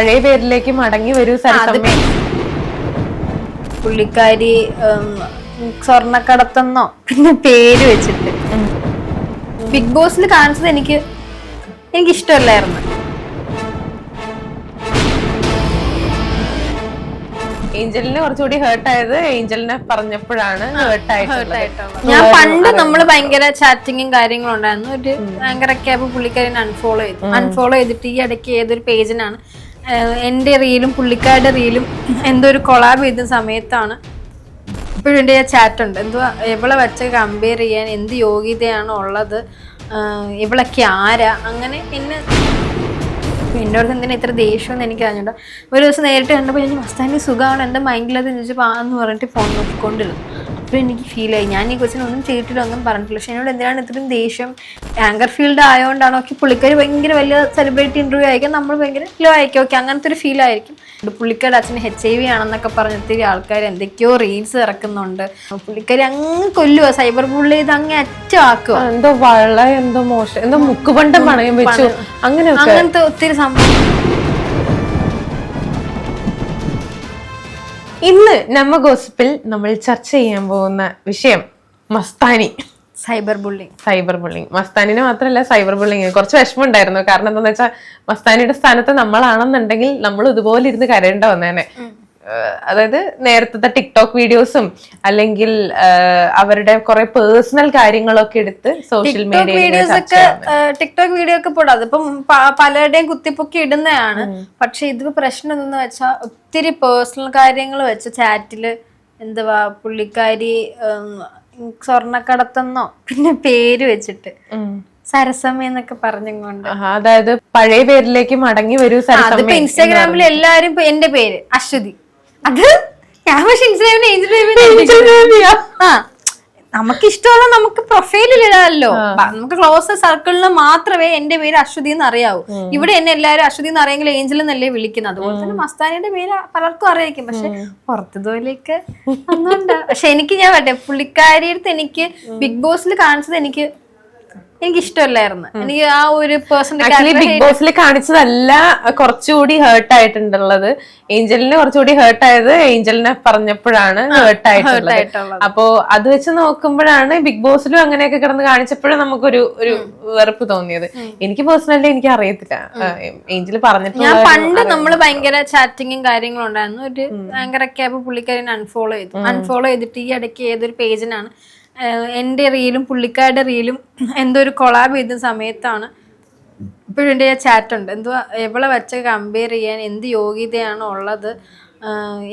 പഴയ പേരിലേക്ക് മടങ്ങി വരൂ സരസമ്മ. പുള്ളിക്കാരി സ്വർണക്കടത്തെന്നോ പിന്നെ പേര് വെച്ചിട്ട്. ബിഗ് ബോസിൽ കാണിച്ചത് എനിക്ക് എനിക്ക് ഇഷ്ടമല്ലായിരുന്നു ഏഞ്ചലിന് കുറച്ചുകൂടി ഹേർട്ട് ആയത് ഏഞ്ചലിനെ പറഞ്ഞപ്പോഴാണ് ഹേർട്ട് ഞാൻ പണ്ട് നമ്മൾ ഭയങ്കര ചാറ്റിങ്ങും കാര്യങ്ങളും ഉണ്ടായിരുന്നു. ഒരു ഭയങ്കര ക്യാബ് പുള്ളിക്കാരൻ അൺഫോളോ ചെയ്തു. അൺഫോളോ ചെയ്തിട്ട് ഈ ഇടയ്ക്ക് ഏതൊരു പേജിനാണ് എന്റെ റീലും പുള്ളിക്കാരുടെ റീലും എന്തോ ഒരു കൊളാബ് ചെയ്ത സമയത്താണ്. ഇപ്പോഴും എന്റെ ചാറ്റ് ഉണ്ട്. എന്തോ എവിടെ വെച്ച് കമ്പയർ ചെയ്യാൻ എന്ത് യോഗ്യതയാണ് ഉള്ളത് ഇവളൊക്കെ ആരാ അങ്ങനെ എന്നെ എന്നോട് എന്തിനാ ഇത്ര ദേഷ്യം എന്ന് എനിക്ക് അറിഞ്ഞിട്ടുണ്ട് ഒരു ദിവസം നേരിട്ട് കണ്ടപ്പോൾ എനിക്ക് മസ്താന്റെ സുഖമാണ് എന്റെ മൈൻഡിലത് ചോദിച്ചപ്പോൾ ആന്ന് പറഞ്ഞിട്ട് ഫോൺ നോക്കിക്കൊണ്ടിരുന്നു. അപ്പോൾ എനിക്ക് ഫീൽ ആയി. ഞാൻ ഈ കൊച്ചിനെ ഒന്നും ചെയ്തിട്ടില്ല ഒന്നും പറഞ്ഞിട്ടില്ല. പക്ഷെ എന്നോട് എന്തിനാണ് ഇത്രയും ദേഷ്യം? ആങ്കർ ഫീൽഡ് ആയതുകൊണ്ടാണോ ഓക്കെ പുള്ളിക്കാർ ഭയങ്കര വലിയ സെലിബ്രിറ്റി ഇന്റർവ്യൂ ആയിരിക്കും. നമ്മൾ ഭയങ്കര ലോ ആയിരിക്കും. ഓക്കെ അങ്ങനത്തെ ഒരു ഫീൽ ആയിരിക്കും. പുള്ളിക്കാരുടെ അച്ഛന് എച്ച് ഐ വി ആണെന്നൊക്കെ പറഞ്ഞിട്ട് ആൾക്കാർ എന്തൊക്കെയോ റീൽസ് ഇറക്കുന്നുണ്ട്. പുള്ളിക്കാരി അങ്ങ് കൊല്ലുക സൈബർ ബുള്ളി ഇത് അങ്ങ് അറ്റമാക്കുക എന്തോ വള എന്തോ മോശം എന്തോ മുക്കുപണ്ടം പണയം വെച്ചു. അങ്ങനെ അങ്ങനത്തെ ഒത്തിരി സംഭവം ഇന്ന് നമ്മ ഗോസിപ്പിൽ നമ്മൾ ചർച്ച ചെയ്യാൻ പോകുന്ന വിഷയം Mastani. Cyber bullying cyber bullying മസ്താനിന് മാത്രമല്ല സൈബർ ബുള്ളിങ് കുറച്ച് വിഷമം ഉണ്ടായിരുന്നു കാരണം എന്താണെന്ന് വെച്ചാൽ മസ്താനിയുടെ സ്ഥാനത്ത് നമ്മളാണെന്നുണ്ടെങ്കിൽ നമ്മൾ ഇതുപോലെ ഇരുന്ന് കരയേണ്ട വന്നേനെ. അതായത് നേരത്തെ ടിക്ടോക്ക് വീഡിയോസും അല്ലെങ്കിൽ അവരുടെ കുറെ പേഴ്സണൽ കാര്യങ്ങളൊക്കെ എടുത്ത് സോഷ്യൽ മീഡിയ വീഡിയോസ് ഒക്കെ ടിക്ടോക്ക് വീഡിയോ ഒക്കെ പോടാ. അതിപ്പം പലരുടെയും കുത്തിപ്പൊക്കി ഇടുന്നതാണ്. പക്ഷെ ഇത് പ്രശ്നം എന്തെന്ന് വെച്ചാൽ ഒത്തിരി പേഴ്സണൽ കാര്യങ്ങൾ വെച്ച് ചാറ്റിൽ എന്തുവാ പുള്ളിക്കാരി സ്വർണക്കടത്തെന്നോ സ്വർണക്കടത്തെന്നോ പിന്നെ പേര് വെച്ചിട്ട് സരസമ്മ എന്നൊക്കെ പറഞ്ഞുകൊണ്ട് അതായത് പഴയ പേരിലേക്ക് മടങ്ങി വരൂ ഇൻസ്റ്റാഗ്രാമിൽ എല്ലാരും എന്റെ പേര് അശ്വതി. അത് ഞാൻ പക്ഷെ ഇൻസ്റ്റാഗ്രാമിൽ ഏഞ്ചൽ ബേബി ആ? നമുക്ക് ഇഷ്ടമുള്ള നമുക്ക് പ്രൊഫൈലിൽ ഇടാമല്ലോ. നമുക്ക് ക്ലോസ് സർക്കിളിൽ മാത്രമേ എന്റെ പേര് അശ്വതി എന്ന് അറിയാവൂ ഇവിടെ എന്നെ എല്ലാവരും അശ്വതി എന്ന് അറിയെങ്കിൽ ഏഞ്ചൽ എന്നല്ലേ വിളിക്കുന്നത്. അതുപോലെ തന്നെ മസ്താനിയുടെ പേര് പലർക്കും അറിയായിരിക്കും. പക്ഷെ പുറത്തുപോലേക്ക് ഒന്നുണ്ട് പക്ഷെ എനിക്ക് ഞാൻ പറ്റേ പുള്ളിക്കാരിയടുത്ത് എനിക്ക് ബിഗ് ബോസിൽ കാണിച്ചത് എനിക്ക് എനിക്ക് ഇഷ്ടമല്ലായിരുന്നു എനിക്ക് ആ ഒരു പേഴ്സൺ ബിഗ് ബോസിൽ കാണിച്ചതല്ല കുറച്ചുകൂടി ഹേർട്ട് ആയിട്ടുണ്ടുള്ളത്. ഏഞ്ചലിന് കുറച്ചുകൂടി ഹേർട്ട് ആയത് ഏഞ്ചലിനെ പറഞ്ഞപ്പോഴാണ് ഹേർട്ട് ആയിട്ടുള്ളത്. അപ്പോ അത് വെച്ച് നോക്കുമ്പോഴാണ് ബിഗ് ബോസിലും അങ്ങനെയൊക്കെ കിടന്ന് കാണിച്ചപ്പോഴും നമുക്കൊരു ഒരു വെറുപ്പ് തോന്നിയത്. എനിക്ക് പേഴ്സണലി എനിക്ക് അറിയത്തില്ല. ഏഞ്ചൽ ഞാൻ പണ്ട് നമ്മൾ ഭയങ്കര ചാറ്റിങ്ങും കാര്യങ്ങളും ഉണ്ടായിരുന്നു. ഒരു ഭയങ്കര ക്യാബ് പുള്ളിക്കാരൻ അൺഫോളോ ചെയ്തു. അൺഫോളോ ചെയ്തിട്ട് ഈ ഇടയ്ക്ക് ഏതൊരു പേജിനാണ് എന്റെ റീലും പുള്ളിക്കാരുടെ റീലും എന്തോ ഒരു കൊളാബ് ചെയ്ത സമയത്താണ് ഇപ്പോഴും എന്റെ ചാറ്റ് ഉണ്ട്. എന്തോ ഇവളെ വെച്ച് കമ്പയർ ചെയ്യാൻ എന്ത് യോഗ്യതയാണ് ഉള്ളത്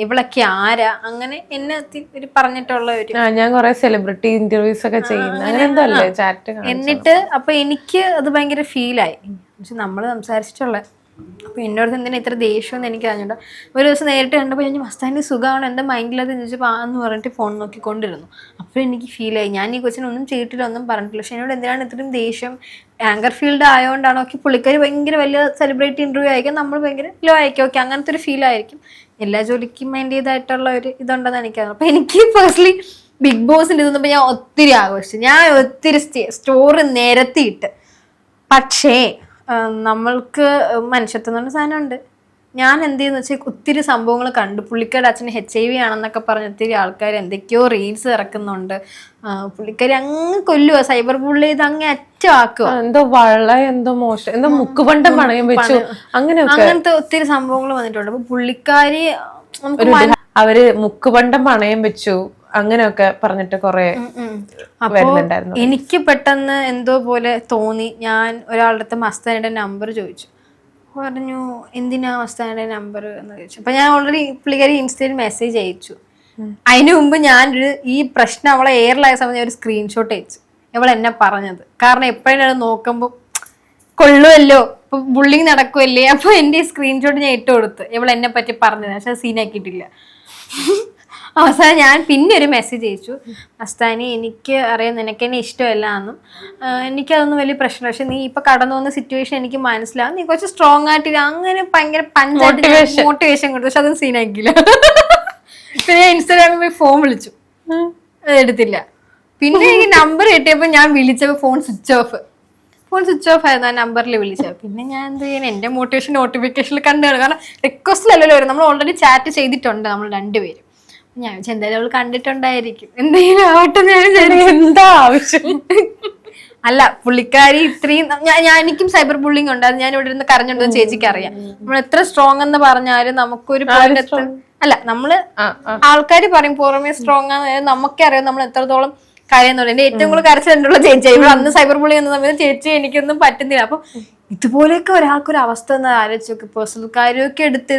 ഇവളൊക്കെ ആരാ? അങ്ങനെ എന്നെ ഒരു പറഞ്ഞിട്ടുള്ള ഒരു ഞാൻ കുറെ സെലിബ്രിറ്റി ഇന്റർവ്യൂസ് ഒക്കെ ചെയ്യുന്നു. അങ്ങനെ എന്തോ അല്ലേ ചാറ്റ് എന്നിട്ട് അപ്പൊ എനിക്ക് അത് ഭയങ്കര ഫീലായി പക്ഷെ നമ്മൾ സംസാരിച്ചിട്ടുള്ള അപ്പൊ എന്നോട് എന്തിനാ ഇത്ര ദേഷ്യം എന്ന് എനിക്ക് അറിഞ്ഞിട്ട് ഒരു ദിവസം നേരിട്ട് കണ്ടപ്പോൾ ഞാൻ മസ്താനി സുഖമാണ്? എന്റെ മൈൻഡിലത് ചോദിച്ചപ്പോൾ ആ എന്ന് പറഞ്ഞിട്ട് ഫോൺ നോക്കിക്കൊണ്ടിരുന്നു. അപ്പോൾ എനിക്ക് ഫീലായി ഞാൻ ഈ കൊച്ചിനെ ഒന്നും ചെയ്തിട്ടില്ല ഒന്നും പറഞ്ഞിട്ടില്ല. പക്ഷെ എന്നോട് എന്തിനാണ് ഇത്രയും ദേഷ്യം? ആങ്കർ ഫീൽഡ് ആയതുകൊണ്ടാണ് ഓക്കെ പുള്ളിക്കാർ ഭയങ്കര വലിയ സെലിബ്രിറ്റി ഇന്റർവ്യൂ ആയിരിക്കും. നമ്മൾ ഭയങ്കര ലോ ആയിരിക്കും. ഓക്കെ അങ്ങനത്തെ ഒരു ഫീൽ ആയിരിക്കും. എല്ലാ ജോലിക്കും അതിന്റെതായിട്ടുള്ള ഒരു ഇതുണ്ടെന്ന് എനിക്കറിയാം അപ്പോൾ എനിക്ക് പേഴ്സണലി ബിഗ് ബോസിന്റെ ഇതൊന്നും ഞാൻ ഒത്തിരി ആഘോഷിച്ചു. ഞാൻ ഒത്തിരി സ്റ്റോറി നിരത്തിയിട്ട് പക്ഷേ നമ്മൾക്ക് മനുഷ്യത്വം എന്ന് പറഞ്ഞ സാധനമുണ്ട്. ഞാൻ എന്ത് ചെയ്യുന്ന വെച്ചാൽ ഒത്തിരി സംഭവങ്ങൾ കണ്ടു. പുള്ളിക്കാരുടെ അച്ഛൻ എച്ച് ഐ വി ആണെന്നൊക്കെ പറഞ്ഞ് ഒത്തിരി ആൾക്കാർ എന്തൊക്കെയോ റീൽസ് ഇറക്കുന്നുണ്ട്. പുള്ളിക്കാർ പുള്ളിക്കാരി അങ്ങ് കൊല്ലുക സൈബർ പുള്ളി ഇത് അങ്ങ് അറ്റാക്കുക എന്തോ വള എന്തോ മോശം എന്തോ മുക്കുപണ്ടം പണയം വെച്ചു. അങ്ങനെ അങ്ങനത്തെ ഒത്തിരി സംഭവങ്ങൾ വന്നിട്ടുണ്ട്. അപ്പൊ പുള്ളിക്കാരി അവർ മുക്കുപണ്ടം പണയം വെച്ചു. അങ്ങനെയൊക്കെ പറഞ്ഞിട്ട് കൊറേ വരുന്നുണ്ടായിരുന്നു. എനിക്ക് പെട്ടെന്ന് എന്തോ പോലെ തോന്നി. ഞാൻ ഒരാളുടെ അടുത്ത് മസ്താനിയുടെ നമ്പർ ചോദിച്ചു. പറഞ്ഞു എന്തിനാ മസ്താനിയുടെ നമ്പർ എന്ന് ചോദിച്ചു. അപ്പൊ ഞാൻ ഓൾറെഡി പുള്ളിക്കാരി ഇൻസ്റ്റയിൽ മെസ്സേജ് അയച്ചു. അതിനു മുമ്പ് ഞാനൊരു ഈ പ്രശ്നം അവളെ എയറിലായ സമയത്ത് ഞാൻ ഒരു സ്ക്രീൻഷോട്ട് അയച്ചു. അവൾ എന്നെ പറഞ്ഞത്. കാരണം എപ്പോഴും നോക്കുമ്പോൾ കൊള്ളുമല്ലോ ഇപ്പൊ ബുള്ളിങ് നടക്കുമല്ലേ അപ്പൊ എന്റെ സ്ക്രീൻഷോട്ട് ഞാൻ ഇട്ട് കൊടുത്ത്. ഇവൾ എന്നെ പറ്റി പറഞ്ഞത്. പക്ഷെ സീനാക്കിയിട്ടില്ല അവസാനം ഞാൻ പിന്നെ ഒരു മെസ്സേജ് അയച്ചു. അസ്താനി എനിക്ക് അറിയാം നിനക്ക് എന്നെ ഇഷ്ടമല്ല എന്നും എനിക്കതൊന്നും വലിയ പ്രശ്നം പക്ഷെ നീ ഇപ്പൊ കടന്നു വന്ന സിറ്റുവേഷൻ എനിക്ക് മനസ്സിലാവും. നീ കുറച്ച് സ്ട്രോങ് ആയിട്ട്. അങ്ങനെ ഭയങ്കര പഞ്ചായത്ത് മോട്ടിവേഷൻ കൊടുത്തു. പക്ഷെ അതൊന്നും സീനാക്കിയില്ല പിന്നെ ഞാൻ ഇൻസ്റ്റാഗ്രാമിൽ പോയി ഫോൺ വിളിച്ചു. എടുത്തില്ല. പിന്നെ എനിക്ക് നമ്പർ കിട്ടിയപ്പോൾ ഞാൻ വിളിച്ചപ്പോൾ phone switch off phone switch off ആയിരുന്നു ആ നമ്പറിൽ വിളിച്ചത്. പിന്നെ ഞാൻ എന്ത് ചെയ്യുന്നത് എന്റെ മോട്ടിവേഷൻ നോട്ടിഫിക്കേഷനിൽ കണ്ടു കാരണം റിക്വസ്റ്റിലല്ലോ വരും. നമ്മൾ ഓൾറെഡി ചാറ്റ് ചെയ്തിട്ടുണ്ട് നമ്മൾ രണ്ടുപേരും. ഞാൻ എന്തായാലും അവൾ കണ്ടിട്ടുണ്ടായിരിക്കും. എന്തെങ്കിലും ആവട്ടെ ഞാൻ വിചാരിച്ചു. എന്താ ആവശ്യം? അല്ല പുള്ളിക്കാരി ഇത്രയും ഞാൻ ഞാൻ- എനിക്കും സൈബർ ബുള്ളിംഗ് ഉണ്ട്. അത് ഞാൻ ഇവിടെ ഇരുന്ന് കരഞ്ഞുണ്ടെന്ന് ചേച്ചിക്ക് അറിയാം. നമ്മൾ എത്ര സ്ട്രോങ് എന്ന് പറഞ്ഞാലും നമുക്കൊരു അല്ല നമ്മൾ ആ ആ. ആൾക്കാർ പറയും പുറമേ സ്ട്രോങ് ആണ്. നമുക്കറിയാം നമ്മൾ എത്രത്തോളം കരയെന്നുള്ളത് എന്റെ ഏറ്റവും കൂടുതൽ കരച്ചിട്ടുള്ള ചേച്ചി. ഇവിടെ അന്ന് സൈബർ ബുള്ളിംഗ് എന്ന സമയത്ത് ചേച്ചി എനിക്കൊന്നും പറ്റുന്നില്ല. അപ്പൊ ഇതുപോലെയൊക്കെ ഒരാൾക്കൊരു അവസ്ഥ എന്ന് ആലോചിച്ച് നോക്ക്. പേഴ്സണൽ കാര്യമൊക്കെ എടുത്ത്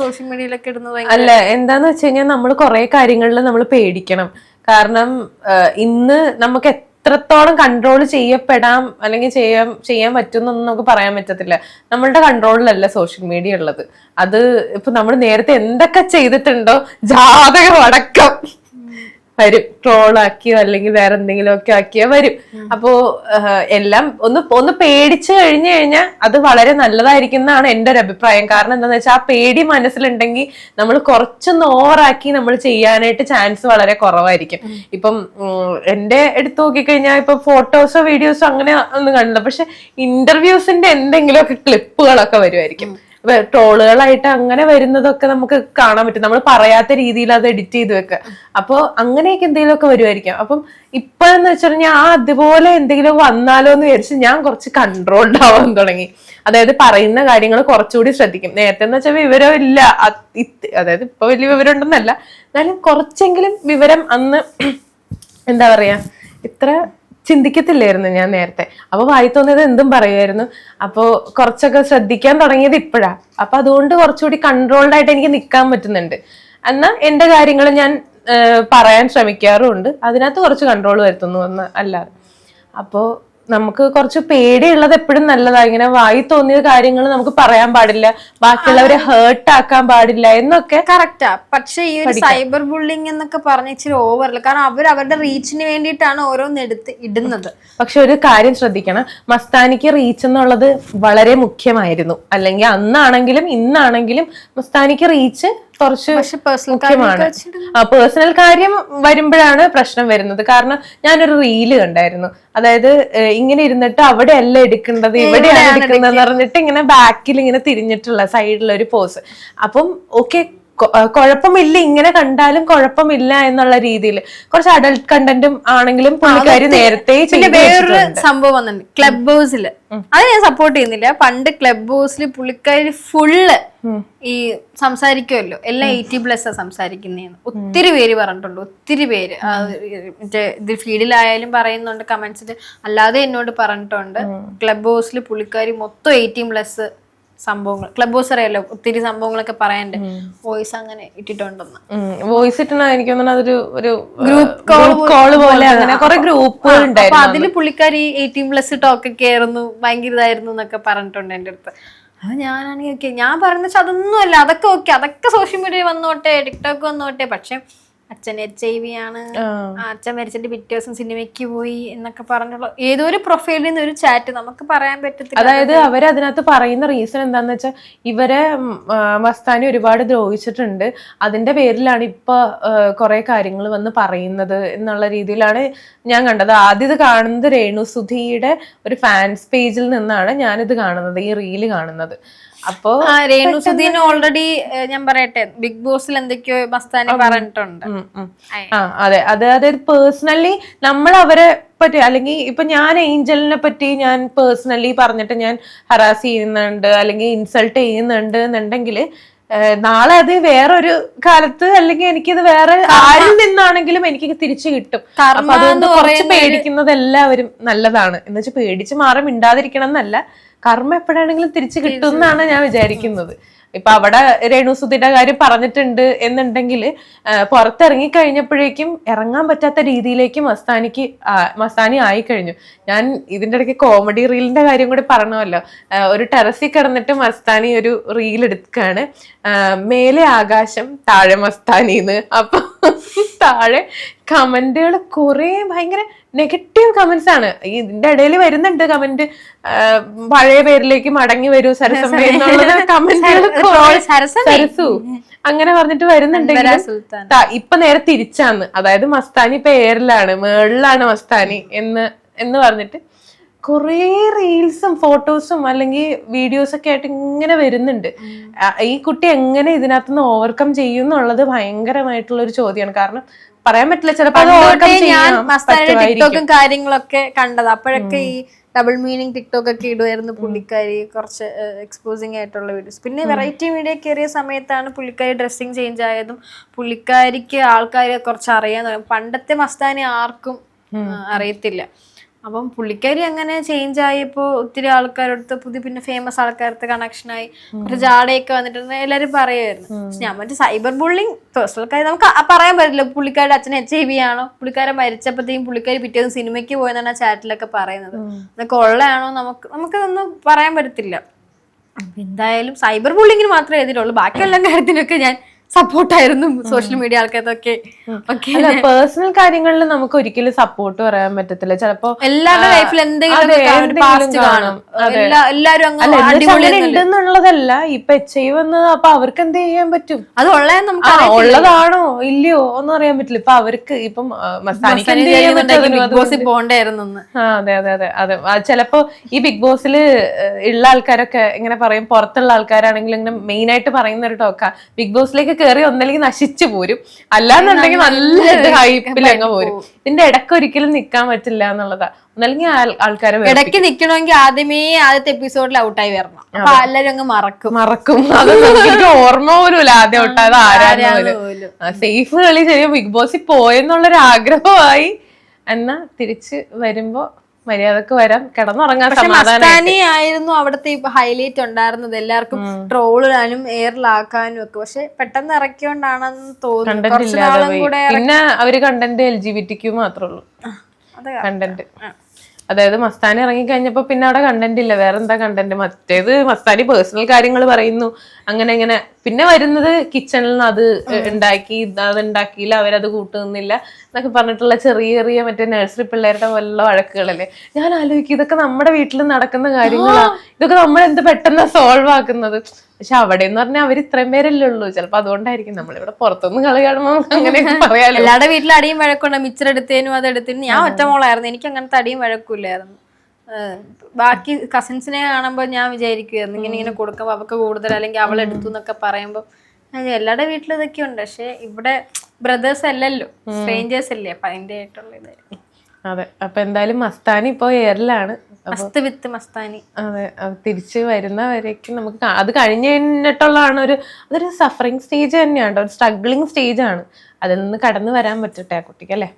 സോഷ്യൽ മീഡിയയിലൊക്കെ ഇടുന്നത് അല്ല എന്താന്ന് വെച്ച് കഴിഞ്ഞാൽ നമ്മൾ കുറെ കാര്യങ്ങളിൽ നമ്മൾ പേടിക്കണം. കാരണം ഇന്ന് നമുക്ക് എത്രത്തോളം കൺട്രോൾ ചെയ്യപ്പെടാം അല്ലെങ്കിൽ ചെയ്യാൻ ചെയ്യാൻ പറ്റുമെന്നൊന്നും നമുക്ക് പറയാൻ പറ്റത്തില്ല. നമ്മളുടെ കൺട്രോളിലല്ല സോഷ്യൽ മീഡിയ ഉള്ളത്. അത് ഇപ്പൊ നമ്മൾ നേരത്തെ എന്തൊക്കെ ചെയ്തിട്ടുണ്ടോ? ജാതകം അടക്കം. വരും ട്രോളാക്കിയോ അല്ലെങ്കിൽ വേറെ എന്തെങ്കിലും ഒക്കെ ആക്കിയോ വരും. അപ്പോ എല്ലാം ഒന്ന് ഒന്ന് പേടിച്ചു കഴിഞ്ഞു കഴിഞ്ഞാൽ അത് വളരെ നല്ലതായിരിക്കും എന്നാണ് എന്റെ ഒരു അഭിപ്രായം. കാരണം എന്താണെന്ന് വെച്ചാൽ ആ പേടി മനസ്സിലുണ്ടെങ്കിൽ നമ്മൾ കുറച്ചൊന്ന് ഓവറാക്കി നമ്മൾ ചെയ്യാനായിട്ട് ചാൻസ് വളരെ കുറവായിരിക്കും. ഇപ്പം എന്റെ എന്റെ എടുത്ത് നോക്കിക്കഴിഞ്ഞാൽ ഇപ്പൊ ഫോട്ടോസോ വീഡിയോസോ അങ്ങനെ ഒന്നും കണ്ടില്ല പക്ഷെ ഇന്റർവ്യൂസിന്റെ എന്തെങ്കിലുമൊക്കെ ക്ലിപ്പുകളൊക്കെ വരുമായിരിക്കും ട്രോളുകളായിട്ട് അങ്ങനെ വരുന്നതൊക്കെ നമുക്ക് കാണാൻ പറ്റും. നമ്മൾ പറയാത്ത രീതിയിൽ അത് എഡിറ്റ് ചെയ്ത് വെക്കുക അപ്പോൾ അങ്ങനെയൊക്കെ എന്തെങ്കിലുമൊക്കെ വരുമായിരിക്കും അപ്പം ഇപ്പോഴെന്ന് വെച്ചിട്ടുണ്ടെങ്കിൽ ആ അതുപോലെ എന്തെങ്കിലും വന്നാലോ എന്ന് വിചാരിച്ച് ഞാൻ കുറച്ച് കൺട്രോൾഡ് ആവാൻ തുടങ്ങി. അതായത് പറയുന്ന കാര്യങ്ങൾ കുറച്ചുകൂടി ശ്രദ്ധിക്കും. നേരത്തെ എന്ന് വെച്ചാൽ വിവരം ഇല്ല. അതായത് ഇപ്പൊ വലിയ വിവരം ഉണ്ടെന്നല്ല എന്നാലും കുറച്ചെങ്കിലും വിവരം അന്ന് എന്താ പറയാ ഇത്ര ചിന്തിക്കത്തില്ലായിരുന്നു ഞാൻ നേരത്തെ. അപ്പൊ വായി തോന്നിയത് എന്തും പറയുമായിരുന്നു. അപ്പോ കുറച്ചൊക്കെ ശ്രദ്ധിക്കാൻ തുടങ്ങിയത് ഇപ്പോഴാ. അപ്പൊ അതുകൊണ്ട് കുറച്ചുകൂടി കൺട്രോൾഡ് ആയിട്ട് എനിക്ക് നിൽക്കാൻ പറ്റുന്നുണ്ട്. എന്നാൽ എന്റെ കാര്യങ്ങൾ ഞാൻ പറയാൻ ശ്രമിക്കാറുമുണ്ട്. അതിനകത്ത് കുറച്ച് കൺട്രോൾ വരുത്തുന്നു എന്ന് അല്ലാതെ. അപ്പോ നമുക്ക് കുറച്ച് പേടിയുള്ളത് എപ്പോഴും നല്ലതാണ് ഇങ്ങനെ വായി തോന്നിയ കാര്യങ്ങൾ നമുക്ക് പറയാൻ പാടില്ല. ബാക്കിയുള്ളവരെ ഹേർട്ട് ആക്കാൻ പാടില്ല എന്നൊക്കെ കറക്റ്റാ പക്ഷേ ഈ ഒരു സൈബർ ബുള്ളിങ് എന്നൊക്കെ പറഞ്ഞ ഇച്ചിരി ഓവറില്ല കാരണം അവർ അവരുടെ റീച്ചിന് വേണ്ടിയിട്ടാണ് ഓരോന്ന് എടുത്ത് ഇടുന്നത്. പക്ഷെ ഒരു കാര്യം ശ്രദ്ധിക്കണം. മസ്താനിക്ക് റീച്ച് എന്നുള്ളത് വളരെ മുഖ്യമായിരുന്നു. അല്ലെങ്കിൽ അന്നാണെങ്കിലും ഇന്നാണെങ്കിലും മസ്താനിക്ക് റീച്ച് കുറച്ച് മുഖ്യമാണ്. പേഴ്സണൽ കാര്യം വരുമ്പോഴാണ് പ്രശ്നം വരുന്നത്. കാരണം ഞാനൊരു റീൽ കണ്ടായിരുന്നു. അതായത് ഇങ്ങനെ ഇരുന്നിട്ട് അവിടെ അല്ല എടുക്കേണ്ടത് ഇവിടെയാണ് എടുക്കുന്നത് പറഞ്ഞിട്ട് ഇങ്ങനെ ബാക്കിൽ ഇങ്ങനെ തിരിഞ്ഞിട്ടുള്ള സൈഡിലൊരു ഒരു പോസ് അപ്പം ഓക്കെ കുഴപ്പമില്ല. ഇങ്ങനെ കണ്ടാലും കുഴപ്പമില്ല എന്നുള്ള രീതിയിൽ. കുറച്ച് അഡൽട്ട് കണ്ടന്റും ആണെങ്കിലും പുള്ളിക്കാരി നേരത്തെ വേറൊരു സംഭവം വന്നിട്ടുണ്ട്. ക്ലബ് ഹൗസിൽ അത് ഞാൻ സപ്പോർട്ട് ചെയ്യുന്നില്ല. പണ്ട് ക്ലബ് ഹൗസിൽ പുള്ളിക്കാരി ഫുള്ള് ഈ സംസാരിക്കുമല്ലോ എല്ലാം എയ്റ്റി പ്ലസ് ആ സംസാരിക്കുന്നതെന്ന് ഒത്തിരി പേര് പറഞ്ഞിട്ടുണ്ട്. ഒത്തിരി പേര്. മറ്റേ ഇത് ഫീൽഡിലായാലും പറയുന്നുണ്ട് കമന്റ്സിൽ അല്ലാതെ എന്നോട് പറഞ്ഞിട്ടുണ്ട്. ക്ലബ് ഹൗസിൽ പുള്ളിക്കാരി മൊത്തം എയ്റ്റീൻ പ്ലസ് സംഭവങ്ങൾ. ക്ലബ് ഹൗസ് അറിയാലോ ഒത്തിരി സംഭവങ്ങളൊക്കെ പറയാനുണ്ട് വോയിസ് അങ്ങനെ ഇട്ടിട്ടുണ്ടെന്ന്. വോയിസ് ഇട്ടാ എനിക്ക് തോന്നുന്നു അതൊരു ഒരു ഗ്രൂപ്പ് കോൾ കോൾ പോലെ അങ്ങനെ കുറെ ഗ്രൂപ്പുകൾ ഉണ്ടായിരുന്നു അതിൽ പുള്ളിക്കാരി എയ്റ്റീൻ പ്ലസ് ടോക്ക് ഒക്കെ ആയിരുന്നു ഭയങ്കര ഇതായിരുന്നു എന്നൊക്കെ പറഞ്ഞിട്ടുണ്ട് എന്റെ അടുത്ത്. അത് ഞാനാണെങ്കിൽ ഓക്കെ ഞാൻ പറയുന്ന വെച്ചാൽ അതൊന്നും അല്ല. അതൊക്കെ ഓക്കെ അതൊക്കെ സോഷ്യൽ മീഡിയ വന്നോട്ടെ ടിക്ടോക്ക് വന്നോട്ടെ. പക്ഷെ അച്ഛൻ എച്ച് ഐ വി ആണ് അച്ഛൻ മരിച്ചിട്ട് പിറ്റേ ദിവസം സിനിമയ്ക്ക് പോയി എന്നൊക്കെ പറഞ്ഞുള്ള ഏതോ ഒരു പ്രൊഫൈലിൽ നിന്ന് ഒരു ചാറ്റ് നമുക്ക് പറയാൻ പറ്റത്തില്ല. അതായത് അവർ അതിനകത്ത് പറയുന്ന റീസൺ എന്താന്ന് വെച്ചാൽ ഇവരെ മസ്താനി ഒരുപാട് ദ്രോഹിച്ചിട്ടുണ്ട്. അതിന്റെ പേരിലാണ് ഇപ്പൊ കുറെ കാര്യങ്ങൾ വന്ന് പറയുന്നത് എന്നുള്ള രീതിയിലാണ് ഞാൻ കണ്ടത്. ആദ്യം ഇത് കാണുന്നത് രേണുസുധിയുടെ ഒരു ഫാൻസ് പേജിൽ നിന്നാണ് ഞാനിത് കാണുന്നത് ഈ റീൽ കാണുന്നത്. അപ്പോ രേണു സുധീൻ ഓൾറെഡി ഞാൻ പറയട്ടെ ബിഗ് ബോസിൽ എന്തൊക്കെയോ മസ്താനി പറഞ്ഞിട്ടുണ്ട്. ആ അതെ. അത് അതായത് പേഴ്സണലി നമ്മൾ അവരെ പറ്റി അല്ലെങ്കിൽ ഇപ്പൊ ഞാൻ ഏഞ്ചലിനെ പറ്റി ഞാൻ പേഴ്സണലി പറഞ്ഞിട്ട് ഞാൻ ഹറാസ് ചെയ്യുന്നുണ്ട് അല്ലെങ്കിൽ ഇൻസൾട്ട് ചെയ്യുന്നുണ്ട് എന്നുണ്ടെങ്കിൽ നാളെ അത് വേറൊരു കാലത്ത് അല്ലെങ്കിൽ എനിക്കിത് വേറെ ആരിൽ നിന്നാണെങ്കിലും എനിക്ക് തിരിച്ചു കിട്ടും. അപ്പൊ അതുകൊണ്ട് കുറച്ച് പേടിക്കുന്നത് എല്ലാവരും നല്ലതാണ്. എന്ന് വെച്ചാൽ പേടിച്ച് മാറി മിണ്ടാതിരിക്കണം എന്നല്ല. കർമ്മ എപ്പോഴാണെങ്കിലും തിരിച്ചു കിട്ടും എന്നാണ് ഞാൻ വിചാരിക്കുന്നത്. ഇപ്പൊ അവിടെ രേണുസുതിയുടെ കാര്യം പറഞ്ഞിട്ടുണ്ട് എന്നുണ്ടെങ്കിൽ പുറത്തിറങ്ങി കഴിഞ്ഞപ്പോഴേക്കും ഇറങ്ങാൻ പറ്റാത്ത രീതിയിലേക്ക് മസ്താനിക്ക് മസ്താനി ആയി കഴിഞ്ഞു ഞാൻ ഇതിന്റെ ഇടയ്ക്ക് കോമഡി റീലിന്റെ കാര്യം കൂടി പറഞ്ഞല്ലോ ഒരു ടെറസിൽ കിടന്നിട്ട് മസ്താനി ഒരു റീൽ എടുക്കുകയാണ് മേലെ ആകാശം താഴെ മസ്താനിന്ന് അപ്പൊ താഴെ കമന്റുകൾ കുറേ ഭയങ്കര നെഗറ്റീവ് കമന്റ്സ് ആണ്. ഇതിന്റെ ഇടയിൽ വരുന്നുണ്ട് കമന്റ്. പഴയ പേരിലേക്ക് മടങ്ങി വരൂ എന്നുള്ളത് കമന്റുകൾ? സരസു. അങ്ങനെ പറഞ്ഞിട്ട് വരുന്നുണ്ടെങ്കിൽ ഇപ്പൊ നേരെ തിരിച്ചാന്ന്. അതായത് മസ്താനി പേരിലാണ് മേളിലാണ് മസ്താനി എന്ന് എന്ന് പറഞ്ഞിട്ട് കുറേ റീൽസും ഫോട്ടോസും അല്ലെങ്കിൽ വീഡിയോസ് ഒക്കെ ആയിട്ട് ഇങ്ങനെ വരുന്നുണ്ട്. ഈ കുട്ടി എങ്ങനെ ഇതിനകത്തുനിന്ന് ഓവർകം ചെയ്യും എന്നുള്ളത് ഭയങ്കരമായിട്ടുള്ള ഒരു ചോദ്യമാണ് കാരണം പറയാൻ പറ്റില്ല ചിലപ്പോൾ ഞാൻ ടിക്ടോക്കും കാര്യങ്ങളൊക്കെ കണ്ടത്. അപ്പോഴൊക്കെ ഈ ഡബിൾ മീനിങ് ടിക്ടോക്ക് ഒക്കെ ഇടുമായിരുന്നു പുള്ളിക്കാരി കുറച്ച് എക്സ്പോസിങ് ആയിട്ടുള്ള വീഡിയോസ് പിന്നെ വെറൈറ്റി മീഡിയ കയറിയ സമയത്താണ് പുള്ളിക്കാരി ഡ്രസ്സിങ് ചേഞ്ച് ആയതും പുള്ളിക്കാരിക്ക് ആൾക്കാരെ കുറച്ച് അറിയാൻ തുടങ്ങി പണ്ടത്തെ മസ്താനെ ആർക്കും അറിയത്തില്ല. അപ്പം പുള്ളിക്കാരി അങ്ങനെ ചേഞ്ച് ആയപ്പോൾ ഒത്തിരി ആൾക്കാരടുത്ത് പുതിയ പിന്നെ ഫേമസ് ആൾക്കാരടുത്ത് കണക്ഷനായി ഒരു ജാടയൊക്കെ വന്നിട്ടുണ്ട് എല്ലാവരും പറയുമായിരുന്നു ഞാൻ മറ്റേ സൈബർ ബുള്ളിങ് പേഴ്സണൽ കാര്യം നമുക്ക് പറയാൻ പറ്റില്ല. പുള്ളിക്കാരുടെ അച്ഛൻ എച്ച് ഐ വി ആണോ? പുള്ളിക്കാരൻ മരിച്ചപ്പോഴത്തേക്കും പുള്ളിക്കാരി പിറ്റേന്ന് സിനിമയ്ക്ക് പോയെന്നാണ് ആ ചാറ്റിലൊക്കെ പറയുന്നത്. അതൊക്കെ ഉള്ളതാണോ നമുക്ക് നമുക്കതൊന്നും പറയാൻ പറ്റത്തില്ല. എന്തായാലും സൈബർ ബുള്ളിങ്ങിന് മാത്രമേ എതിരുള്ളൂ. ബാക്കിയെല്ലാം കാര്യത്തിനൊക്കെ ഞാൻ സപ്പോർട്ടായിരുന്നു സോഷ്യൽ മീഡിയ ആൾക്കാർക്കൊക്കെ. ഓക്കെ പേഴ്സണൽ കാര്യങ്ങളിൽ നമുക്ക് ഒരിക്കലും സപ്പോർട്ട് പറയാൻ പറ്റത്തില്ല. ചിലപ്പോ എല്ലാവരുടെ ലൈഫിൽ എന്തെങ്കിലും ഉണ്ടെന്നുള്ളതല്ല ഇപ്പൊ എച്ച് ഐ വന്നത് അപ്പൊ അവർക്ക് എന്ത് ചെയ്യാൻ പറ്റും? അത് ഉള്ളതാണോ? ഇല്ലയോ? ഒന്നും അറിയാൻ പറ്റില്ല. ഇപ്പൊ അവർക്ക് ഇപ്പം പോകണ്ടായിരുന്നു അതെ അതെ അതെ അതെ. ചിലപ്പോ ഈ ബിഗ് ബോസിൽ ഉള്ള ആൾക്കാരൊക്കെ ഇങ്ങനെ പറയും പുറത്തുള്ള ആൾക്കാരാണെങ്കിലും ഇങ്ങനെ മെയിൻ ആയിട്ട് പറയുന്ന ഒരു ടോക്ക ബിഗ് ബോസിലേക്ക് കയറി ഒന്നല്ലെങ്കിൽ നശിച്ചു പോരും. അല്ലാന്നുണ്ടെങ്കിൽ നല്ല ഹൈപ്പിൽ അങ്ങ് പോരും. ഇതിന്റെ ഇടയ്ക്ക് ഒരിക്കലും നിക്കാൻ പറ്റില്ല എന്നുള്ളതാ. ഒന്നല്ലെങ്കിൽ ആൾ- ആൾക്കാരെ. ഇടയ്ക്ക് നിക്കണമെങ്കിൽ ആദ്യമേ ആദ്യത്തെ എപ്പിസോഡിൽ ഔട്ടായി വരണം. അപ്പൊ എല്ലാരും അങ്ങ് മറക്കും. മറക്കും. അത് ഓർമ്മ പോലും ആദ്യം ഔട്ടായത് പോലും. സേഫ് കളി ശരി ബിഗ് ബോസിൽ പോയെന്നുള്ളൊരു ആഗ്രഹമായി. എന്നാ തിരിച്ച് വരുമ്പോ മര്യാദയ്ക്ക് വരാം. കിടന്നുറങ്ങാൻ മസ്താനി ആയിരുന്നു അവിടുത്തെ ഹൈലൈറ്റ് ഉണ്ടായിരുന്നത്. എല്ലാവർക്കും ട്രോളിടാനും എയറിലാക്കാനും ഒക്കെ. പക്ഷെ പെട്ടെന്ന് ഇറക്കിയോണ്ടാണെന്ന് തോന്നുന്നു. പിന്നെ അവർ കണ്ടന്റ് എൽ ജി ബി ടിക്ക് മാത്രമേ ഉള്ളൂ. കണ്ടന്റ് അതായത് മസ്താനി ഇറങ്ങി കഴിഞ്ഞപ്പോൾ പിന്നെ അവിടെ കണ്ടന്റ് ഇല്ല. വേറെ എന്താ കണ്ടന്റ് മറ്റേത് മസ്താനി പേഴ്സണൽ കാര്യങ്ങൾ പറയുന്നു. അങ്ങനെ ഇങ്ങനെ. പിന്നെ വരുന്നത് കിച്ചണിൽ നിന്ന് അത് ഉണ്ടാക്കി അത് ഉണ്ടാക്കിയില്ല. അവരത് കൂട്ടുന്നില്ല എന്നൊക്കെ പറഞ്ഞിട്ടുള്ള ചെറിയ ചെറിയ മറ്റേ നഴ്സറി പിള്ളേരുടെ പോലുള്ള വഴക്കുകളല്ലേ? ഞാൻ ആലോചിക്കും ഇതൊക്കെ നമ്മുടെ വീട്ടിൽ നടക്കുന്ന കാര്യങ്ങളാ. ഇതൊക്കെ നമ്മൾ എന്ത് പെട്ടെന്ന് സോൾവ് ആക്കുന്നത്? പക്ഷെ അവിടെ എന്ന് പറഞ്ഞാൽ അവർ ഇത്രയും പേരല്ലേ ഉള്ളൂ. ചിലപ്പോ അതുകൊണ്ടായിരിക്കും നമ്മളിവിടെ പുറത്തുനിന്ന് കളി കാണുമ്പോൾ അങ്ങനെ പറയാം പറയാലോ. എല്ലാവരുടെ വീട്ടിൽ അടിയും വഴക്കുണ്ട്. മിച്ചർ എടുത്തേനും അത് ഞാൻ ഒറ്റ മോളായിരുന്നു. എനിക്ക് അങ്ങനത്തെ അടിയും വഴക്കൂലായിരുന്നു ബാക്കി കസിൻസിനെ കാണുമ്പോൾ ഞാൻ വിചാരിക്കുമായിരുന്നു ഇങ്ങനെ ഇങ്ങനെ കൊടുക്കുമ്പോൾ അവൾക്ക് കൂടുതൽ അല്ലെങ്കിൽ അവൾ എടുത്തു എന്നൊക്കെ പറയുമ്പോൾ എല്ലാവരുടെ വീട്ടിലും ഇതൊക്കെ ഉണ്ട് പക്ഷെ ഇവിടെ ബ്രദേഴ്സ് അല്ലല്ലോ. സ്ട്രേഞ്ചേഴ്സ് അല്ലേ? അപ്പൊ അതിന്റെ ആയിട്ടുള്ള ഇത്. അതെ. അപ്പൊ എന്തായാലും മസ്താനി ഇപ്പൊ എയറിലാണ്. മസ്ത് വിത്ത് മസ്താനി. അതെ. തിരിച്ചു വരുന്നവരേക്കും നമുക്ക് അത് കഴിഞ്ഞ് കഴിഞ്ഞിട്ടുള്ളതാണ് ഒരു അതൊരു സഫറിങ് സ്റ്റേജ് തന്നെയാണ്. ഒരു സ്ട്രഗ്ലിംഗ് സ്റ്റേജ് ആണ്. അതിൽ നിന്ന് കടന്നു വരാൻ പറ്റട്ടെ ആ കുട്ടിക്ക് അല്ലേ?